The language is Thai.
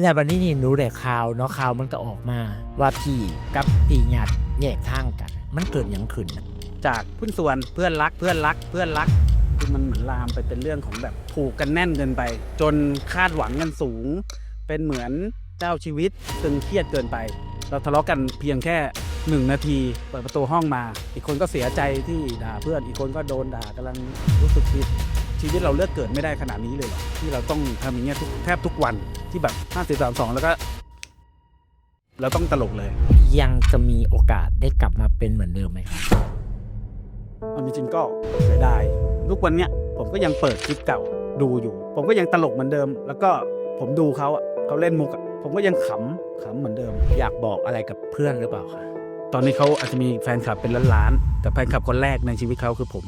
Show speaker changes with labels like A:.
A: แล้ววันนี้นี่รู้แต่ข่าวเนาะข่าวมันก็ออกมา ว่าพี่กับพี่หยัดแยกทางกัน มันเกิดอย่างขึ้นน่ะ
B: จากหุ้นส่วนเพื่อนรักเพื่อนรักเพื่อนรักคือมันเหมือนลามไปเป็นเรื่องของแบบผูกกันแน่นเกินไป จนคาดหวังกันสูง เป็นเหมือนเจ้าชีวิตตึงเครียดเกินไป เราทะเลาะกันเพียงแค่หนึ่งนาทีเปิดประตูห้องมา อีกคนก็เสียใจที่ด่าเพื่อนอีกคนก็โดนด่ากำลังรู้สึกผิด ชีวิตเราเลือกเกิดไม่ได้ขนาดนี้เลยเหรอที่เราต้องทำอย่างเงี้ยทุกแทบทุกวันที่แบบห้าสี่สามสองแล้วก็ เราต้องตลกเลย
A: ยังจะมีโอกาสได้กลับมาเป็นเหมือนเดิมไหมครับ
B: เอาจริงๆก็เสียดายทุกวันเนี้ยผมก็ยังเปิดคลิปเก่าดูอยู่ ผมก็ยังตลกเหมือนเดิม แล้วก็ผมดูเขาอะเขาเล่นมุกอะผมก็ยังขำขำเหมือนเดิม
A: อยากบอกอะไรกับเพื่อนหรือเปล่าคะ
B: ตอนนี้เขาอาจจะมีแฟนคลับเป็นล้านๆแต่แฟนคลับคนแรกในชีวิตเขาคือผม